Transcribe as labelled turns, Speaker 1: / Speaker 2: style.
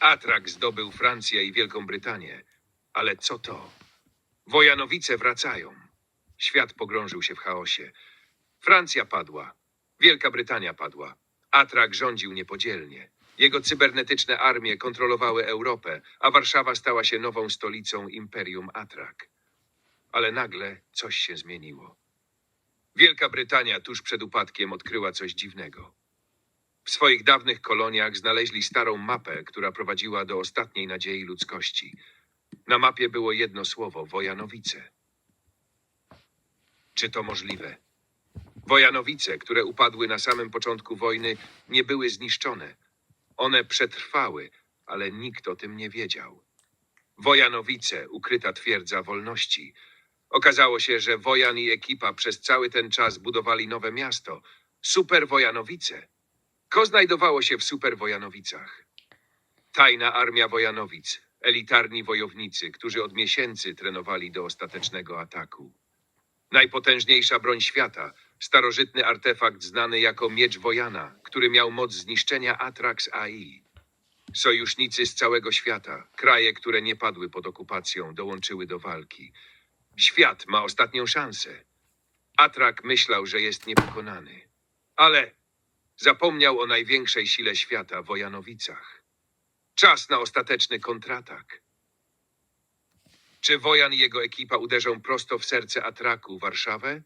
Speaker 1: Atrak zdobył Francję i Wielką Brytanię. Ale co to? Wojanowice wracają. Świat pogrążył się w chaosie. Francja padła. Wielka Brytania padła. Atrak rządził niepodzielnie. Jego cybernetyczne armie kontrolowały Europę, a Warszawa stała się nową stolicą Imperium Atrak. Ale nagle coś się zmieniło. Wielka Brytania tuż przed upadkiem odkryła coś dziwnego. W swoich dawnych koloniach znaleźli starą mapę, która prowadziła do ostatniej nadziei ludzkości. Na mapie było jedno słowo Wojanowice. Czy to możliwe? Wojanowice, które upadły na samym początku wojny, nie były zniszczone. One przetrwały, ale nikt o tym nie wiedział. Wojanowice, ukryta twierdza wolności. Okazało się, że Wojan i ekipa przez cały ten czas budowali nowe miasto Super Wojanowice. Ko znajdowało się w Super Wojanowicach. Tajna armia Wojanowic, elitarni wojownicy, którzy od miesięcy trenowali do ostatecznego ataku. Najpotężniejsza broń świata, starożytny artefakt znany jako Miecz Wojana, który miał moc zniszczenia Atrax AI. Sojusznicy z całego świata, kraje, które nie padły pod okupacją, dołączyły do walki. Świat ma ostatnią szansę. Atrak myślał, że jest niepokonany. Ale zapomniał o największej sile świata, Wojanowicach. Czas na ostateczny kontratak. Czy Wojan i jego ekipa uderzą prosto w serce Atraku, Warszawę?